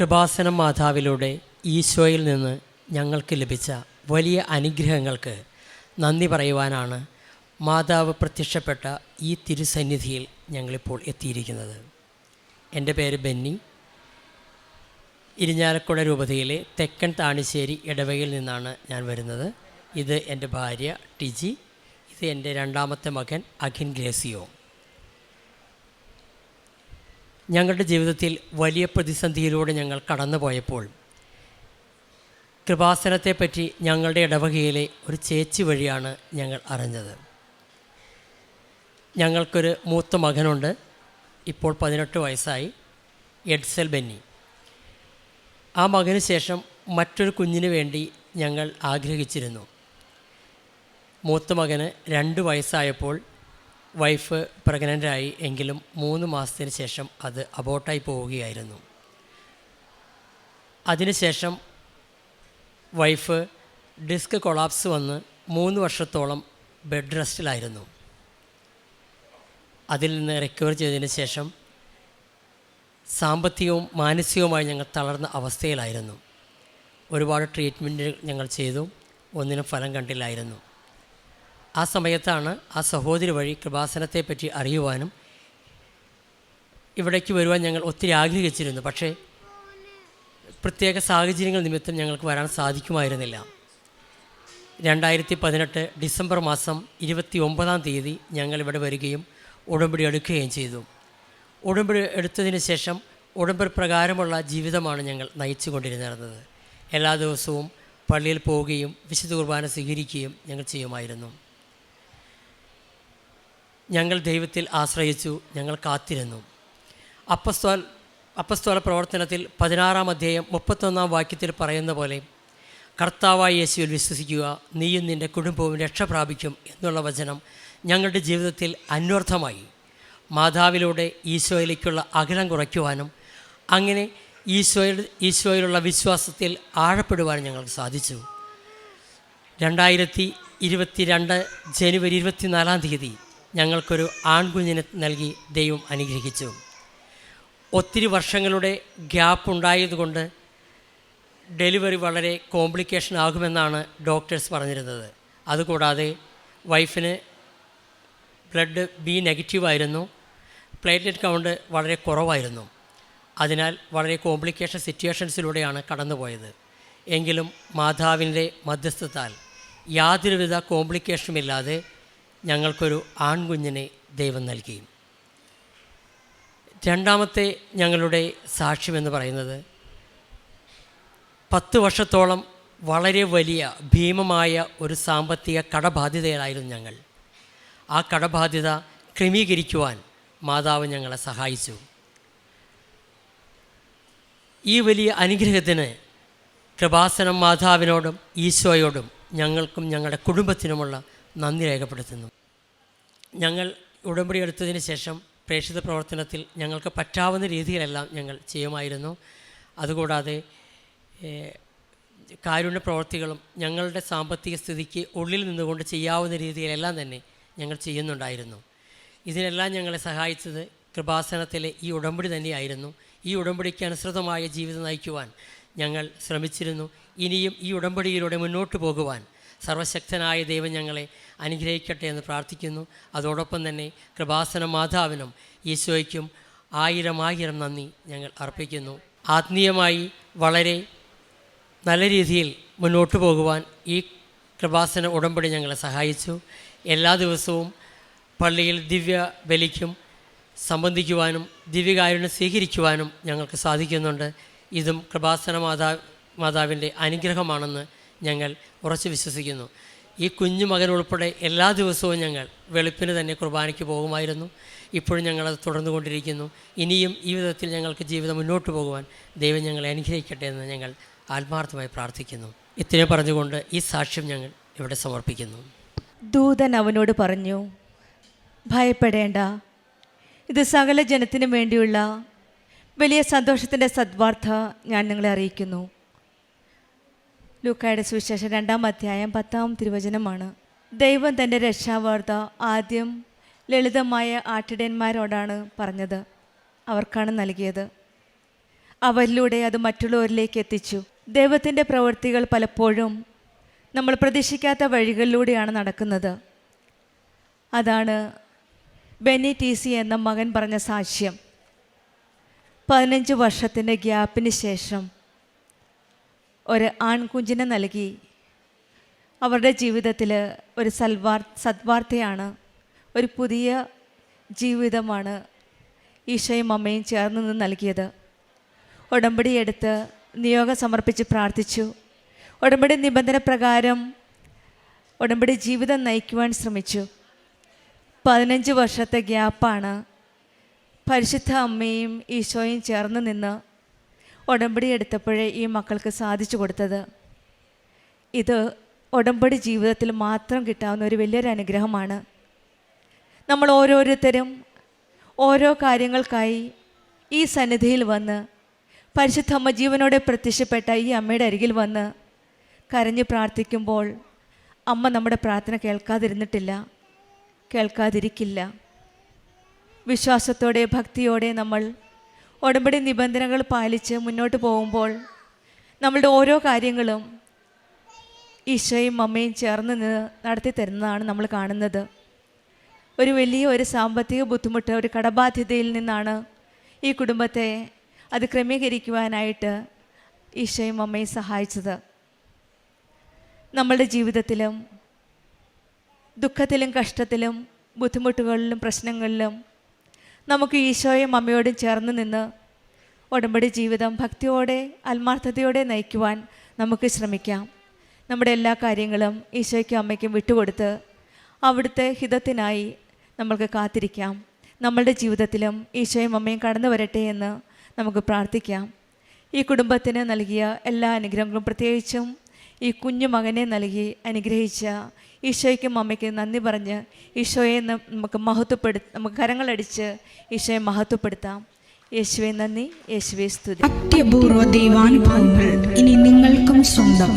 കൃപാസനം മാതാവിലൂടെ ഈശോയിൽ നിന്ന് ഞങ്ങൾക്ക് ലഭിച്ച വലിയ അനുഗ്രഹങ്ങൾക്ക് നന്ദി പറയുവാനാണ് മാതാവ് പ്രത്യക്ഷപ്പെട്ട ഈ തിരുസന്നിധിയിൽ ഞങ്ങളിപ്പോൾ എത്തിയിരിക്കുന്നത്. എന്റെ പേര് ബെന്നി. ഇരിഞ്ഞാലക്കുട രൂപതയിലെ തെക്കൻ താണിശ്ശേരി ഇടവകയിൽ നിന്നാണ് ഞാൻ വരുന്നത്. ഇത് എന്റെ ഭാര്യ ടിജി. ഇത് എന്റെ രണ്ടാമത്തെ മകൻ അഖിൻ ഗ്രേസിയോ. ഞങ്ങളുടെ ജീവിതത്തിൽ വലിയ പ്രതിസന്ധിയിലൂടെ ഞങ്ങൾ കടന്നുപോയപ്പോൾ കൃപാസനത്തെപ്പറ്റി ഞങ്ങളുടെ ഇടവകയിലെ ഒരു ചേച്ചി വഴിയാണ് ഞങ്ങൾ അറിഞ്ഞത്. ഞങ്ങൾക്കൊരു മൂത്ത മകനുണ്ട്. ഇപ്പോൾ പതിനെട്ട് വയസ്സായി. എഡ്സൽ ബെന്നി. ആ മകന് ശേഷം മറ്റൊരു കുഞ്ഞിന് വേണ്ടി ഞങ്ങൾ ആഗ്രഹിച്ചിരുന്നു. മൂത്ത മകന് രണ്ട് വയസ്സായപ്പോൾ വൈഫ് പ്രഗ്നന്റായി എങ്കിലും മൂന്ന് മാസത്തിന് ശേഷം അത് അബോട്ടായി പോവുകയായിരുന്നു. അതിനുശേഷം വൈഫ് ഡിസ്ക് കൊളാപ്സ് വന്ന് മൂന്ന് വർഷത്തോളം ബെഡ് റെസ്റ്റിലായിരുന്നു. അതിൽ നിന്ന് റിക്കവർ ചെയ്തതിന് ശേഷം സാമ്പത്തികവും മാനസികവുമായി ഞങ്ങൾ തളർന്ന അവസ്ഥയിലായിരുന്നു. ഒരുപാട് ട്രീറ്റ്മെന്റ് ഞങ്ങൾ ചെയ്തു. ഒന്നിനും ഫലം കണ്ടില്ലായിരുന്നു. ആ സമയത്താണ് ആ സഹോദരി വഴി കൃപാസനത്തെപ്പറ്റി അറിയുവാനും ഇവിടേക്ക് വരുവാൻ ഞങ്ങൾ ഒത്തിരി ആഗ്രഹിച്ചിരുന്നു. പക്ഷേ പ്രത്യേക സാഹചര്യങ്ങൾ നിമിത്തം ഞങ്ങൾക്ക് വരാൻ സാധിക്കുമായിരുന്നില്ല. രണ്ടായിരത്തി പതിനെട്ട് ഡിസംബർ മാസം ഇരുപത്തി ഒമ്പതാം തീയതി ഞങ്ങൾ ഇവിടെ വരികയും ഉടമ്പടി എടുക്കുകയും ചെയ്തു. ഉടമ്പടി എടുത്തതിന് ശേഷം ഉടമ്പടി പ്രകാരമുള്ള ജീവിതമാണ് ഞങ്ങൾ നയിച്ചു കൊണ്ടിരുന്നത് എല്ലാ ദിവസവും പള്ളിയിൽ പോവുകയും വിശുദ്ധ കുർബാന സ്വീകരിക്കുകയും ഞങ്ങൾ ചെയ്യുമായിരുന്നു. ഞങ്ങൾ ദൈവത്തിൽ ആശ്രയിച്ചു ഞങ്ങൾ കാത്തിരുന്നു. അപ്പസ്തോൽ അപ്പസ്തോല പ്രവർത്തനത്തിൽ പതിനാറാം അധ്യായം മുപ്പത്തൊന്നാം വാക്യത്തിൽ പറയുന്ന പോലെ കർത്താവായ യേശുവിൽ വിശ്വസിക്കുക നീയും നിന്റെ കുടുംബവും രക്ഷ പ്രാപിക്കും എന്നുള്ള വചനം ഞങ്ങളുടെ ജീവിതത്തിൽ അന്വർത്ഥമായി. മാതാവിലൂടെ ഈശോയിലേക്കുള്ള അകലം കുറയ്ക്കുവാനും അങ്ങനെ ഈശോയിൽ ഈശോയിലുള്ള വിശ്വാസത്തിൽ ആഴപ്പെടുവാനും ഞങ്ങൾക്ക് സാധിച്ചു. രണ്ടായിരത്തി ഇരുപത്തി രണ്ട് ജനുവരി ഇരുപത്തിനാലാം തീയതി ഞങ്ങൾക്കൊരു ആൺകുഞ്ഞിനെ നൽകി ദൈവം അനുഗ്രഹിച്ചു. ഒത്തിരി വർഷങ്ങളുടെ ഗ്യാപ്പ് ഉണ്ടായതുകൊണ്ട് ഡെലിവറി വളരെ കോംപ്ലിക്കേഷൻ ആകുമെന്നാണ് ഡോക്ടേഴ്സ് പറഞ്ഞിരുന്നത്. അതുകൂടാതെ വൈഫിന് ബ്ലഡ് ബി നെഗറ്റീവ് ആയിരുന്നു. പ്ലേറ്റ്ലെറ്റ് കൗണ്ട് വളരെ കുറവായിരുന്നു. അതിനാൽ വളരെ കോംപ്ലിക്കേഷൻ സിറ്റുവേഷൻസിലൂടെയാണ് കടന്നുപോയത്. എങ്കിലും മാതാവിന്റെ മധ്യസ്ഥത്താൽ യാതൊരുവിധ കോംപ്ലിക്കേഷനുമില്ലാതെ ഞങ്ങൾക്കൊരു ആൺകുഞ്ഞിനെ ദൈവം നൽകി. രണ്ടാമത്തെ ഞങ്ങളുടെ സാക്ഷ്യമെന്ന് പറയുന്നത് പത്ത് വർഷത്തോളം വളരെ വലിയ ഭീമമായ ഒരു സാമ്പത്തിക കടബാധ്യതയിലായിരുന്നു ഞങ്ങൾ. ആ കടബാധ്യത ക്രമീകരിക്കുവാൻ മാതാവ് ഞങ്ങളെ സഹായിച്ചു. ഈ വലിയ അനുഗ്രഹത്തിന് കൃപാസനം മാതാവിനോടും ഈശോയോടും ഞങ്ങൾക്കും ഞങ്ങളുടെ കുടുംബത്തിനുമുള്ള നന്ദി രേഖപ്പെടുത്തുന്നു. ഞങ്ങൾ ഉടമ്പടി എടുത്തതിന് ശേഷം പ്രേക്ഷിത പ്രവർത്തനത്തിൽ ഞങ്ങൾക്ക് പറ്റാവുന്ന രീതിയിലെല്ലാം ഞങ്ങൾ ചെയ്യുമായിരുന്നു. അതുകൂടാതെ കാരുണ്യ പ്രവർത്തികളും ഞങ്ങളുടെ സാമ്പത്തിക സ്ഥിതിക്ക് ഉള്ളിൽ നിന്നുകൊണ്ട് ചെയ്യാവുന്ന രീതിയിലെല്ലാം തന്നെ ഞങ്ങൾ ചെയ്യുന്നുണ്ടായിരുന്നു. ഇതിനെല്ലാം ഞങ്ങളെ സഹായിച്ചത് കൃപാസനത്തിലെ ഈ ഉടമ്പടി തന്നെയായിരുന്നു. ഈ ഉടമ്പടിക്ക് അനുസൃതമായ ജീവിതം നയിക്കുവാൻ ഞങ്ങൾ ശ്രമിച്ചിരുന്നു. ഇനിയും ഈ ഉടമ്പടിയിലൂടെ മുന്നോട്ട് പോകുവാൻ സർവശക്തനായ ദൈവം ഞങ്ങളെ അനുഗ്രഹിക്കട്ടെ എന്ന് പ്രാർത്ഥിക്കുന്നു. അതോടൊപ്പം തന്നെ കൃപാസന മാതാവിനും ഈശോയ്ക്കും ആയിരം ആയിരം നന്ദി ഞങ്ങൾ അർപ്പിക്കുന്നു. ആത്മീയമായി വളരെ നല്ല രീതിയിൽ മുന്നോട്ട് പോകുവാൻ ഈ കൃപാസന ഉടമ്പടി ഞങ്ങളെ സഹായിച്ചു. എല്ലാ ദിവസവും പള്ളിയിൽ ദിവ്യ ബലിക്കും സംബന്ധിക്കുവാനും ദിവ്യകാരുണ്യം സ്വീകരിക്കുവാനും ഞങ്ങൾക്ക് സാധിക്കുന്നുണ്ട്. ഇതും കൃപാസന മാതാ മാതാവിന്റെ അനുഗ്രഹമാണെന്ന് ഞങ്ങൾ ഉറച്ചു വിശ്വസിക്കുന്നു. ഈ കുഞ്ഞു മകൻ ഉൾപ്പെടെ എല്ലാ ദിവസവും ഞങ്ങൾ വെളുപ്പിന് തന്നെ കുർബാനയ്ക്ക് പോകുമായിരുന്നു. ഇപ്പോഴും ഞങ്ങളത് തുടർന്നുകൊണ്ടിരിക്കുന്നു ഇനിയും ഈ വിധത്തിൽ ഞങ്ങൾക്ക് ജീവിതം മുന്നോട്ട് പോകുവാൻ ദൈവം ഞങ്ങളെ അനുഗ്രഹിക്കട്ടെ എന്ന് ഞങ്ങൾ ആത്മാർത്ഥമായി പ്രാർത്ഥിക്കുന്നു. ഇത്രയും പറഞ്ഞുകൊണ്ട് ഈ സാക്ഷ്യം ഞങ്ങൾ ഇവിടെ സമർപ്പിക്കുന്നു. ദൂതൻ അവനോട് പറഞ്ഞു ഭയപ്പെടേണ്ട. ഇത് സകല ജനത്തിനും വേണ്ടിയുള്ള വലിയ സന്തോഷത്തിന്റെ സദ്വാർത്ത ഞാൻ നിങ്ങളെ അറിയിക്കുന്നു. ലൂക്കായുടെ സുവിശേഷം രണ്ടാം അധ്യായം പത്താം തിരുവചനമാണ്. ദൈവം തന്റെ രക്ഷാവാർത്ത ആദ്യം ലളിതമായ ആട്ടിടയന്മാരോടാണ് പറഞ്ഞത്. അവർക്കാണ് നൽകിയത്. അവരിലൂടെ അത് മറ്റുള്ളവരിലേക്ക് എത്തിച്ചു. ദൈവത്തിന്റെ പ്രവൃത്തികൾ പലപ്പോഴും നമ്മൾ പ്രതീക്ഷിക്കാത്ത വഴികളിലൂടെയാണ് നടക്കുന്നത്. അതാണ് ബെന്നി ടി സി എന്ന മകൻ പറഞ്ഞ സാക്ഷ്യം. പതിനഞ്ച് വർഷത്തിന്റെ ഗ്യാപ്പിന് ശേഷം ഒരു ആൺകുഞ്ഞിനെ നൽകി. അവരുടെ ജീവിതത്തിൽ ഒരു സൽവാർ സദ്വാർത്തയാണ് ഒരു പുതിയ ജീവിതമാണ് ഈശോയും അമ്മയും ചേർന്ന് നിന്ന് നൽകിയത്. ഉടമ്പടി എടുത്ത് നിയോഗം സമർപ്പിച്ച് പ്രാർത്ഥിച്ചു. ഉടമ്പടി നിബന്ധന പ്രകാരം ഉടമ്പടി ജീവിതം നയിക്കുവാൻ ശ്രമിച്ചു. പതിനഞ്ച് വർഷത്തെ ഗ്യാപ്പാണ് പരിശുദ്ധ അമ്മയും ഈശോയും ചേർന്ന് നിന്ന് ഉടമ്പടി എടുത്തപ്പോഴേ ഈ മക്കൾക്ക് സാധിച്ചു കൊടുത്തത്. ഇത് ഉടമ്പടി ജീവിതത്തിൽ മാത്രം കിട്ടാവുന്ന ഒരു വലിയൊരു അനുഗ്രഹമാണ്. നമ്മൾ ഓരോരുത്തരും ഓരോ കാര്യങ്ങൾക്കായി ഈ സന്നിധിയിൽ വന്ന് പരിശുദ്ധമ്മ ജീവനോടെ പ്രത്യക്ഷപ്പെട്ട ഈ അമ്മയുടെ അരികിൽ വന്ന് കരഞ്ഞ് പ്രാർത്ഥിക്കുമ്പോൾ അമ്മ നമ്മുടെ പ്രാർത്ഥന കേൾക്കാതിരുന്നിട്ടില്ല കേൾക്കാതിരിക്കില്ല. വിശ്വാസത്തോടെ ഭക്തിയോടെ നമ്മൾ ഉടമ്പടി നിബന്ധനകൾ പാലിച്ച് മുന്നോട്ട് പോകുമ്പോൾ നമ്മളുടെ ഓരോ കാര്യങ്ങളും ഈശോയും അമ്മയും ചേർന്ന് നിന്ന് നടത്തി തരുന്നതാണ് നമ്മൾ കാണുന്നത്. ഒരു വലിയ ഒരു സാമ്പത്തിക ബുദ്ധിമുട്ട് ഒരു കടബാധ്യതയിൽ നിന്നാണ് ഈ കുടുംബത്തെ അത് ക്രമീകരിക്കുവാനായിട്ട് ഈശോയും അമ്മയും സഹായിച്ചത്. നമ്മളുടെ ജീവിതത്തിലും ദുഃഖത്തിലും കഷ്ടത്തിലും ബുദ്ധിമുട്ടുകളിലും പ്രശ്നങ്ങളിലും നമുക്ക് ഈശോയും അമ്മയോടും ചേർന്ന് നിന്ന് ഉടമ്പടി ജീവിതം ഭക്തിയോടെ ആത്മാർത്ഥതയോടെ നയിക്കുവാൻ നമുക്ക് ശ്രമിക്കാം. നമ്മുടെ എല്ലാ കാര്യങ്ങളും ഈശോയ്ക്കും അമ്മയ്ക്കും വിട്ടുകൊടുത്ത് അവിടുത്തെ ഹിതത്തിനായി നമ്മൾക്ക് കാത്തിരിക്കാം. നമ്മളുടെ ജീവിതത്തിലും ഈശോയും അമ്മയും കടന്നു വരട്ടെ എന്ന് നമുക്ക് പ്രാർത്ഥിക്കാം. ഈ കുടുംബത്തിന് നൽകിയ എല്ലാ അനുഗ്രഹങ്ങളും പ്രത്യേകിച്ചും ഈ കുഞ്ഞു മകനെ നൽകി അനുഗ്രഹിച്ച ഈശോയ്ക്ക് അമ്മയ്ക്ക് നന്ദി പറഞ്ഞ് ഈശോയെ നമുക്ക് മഹത്വപ്പെടു നമുക്ക് കരങ്ങളടിച്ച് ഈശോയെ മഹത്വപ്പെടുത്താം. യേശുവെ നന്ദി യേശുവെ സ്തുതി. അത്യപൂർവ ദൈവാനുഭവങ്ങൾ ഇനി നിങ്ങൾക്കും സ്വന്തം.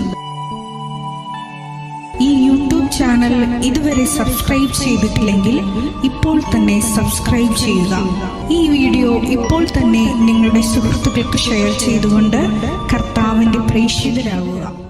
ഈ യൂട്യൂബ് ചാനൽ ഇതുവരെ സബ്സ്ക്രൈബ് ചെയ്തിട്ടില്ലെങ്കിൽ ഇപ്പോൾ തന്നെ സബ്സ്ക്രൈബ് ചെയ്യുക. ഈ വീഡിയോ ഇപ്പോൾ തന്നെ നിങ്ങളുടെ സുഹൃത്തുക്കൾക്ക് ഷെയർ ചെയ്തുകൊണ്ട് കർത്താവിന്റെ പ്രേക്ഷിതരാകുക.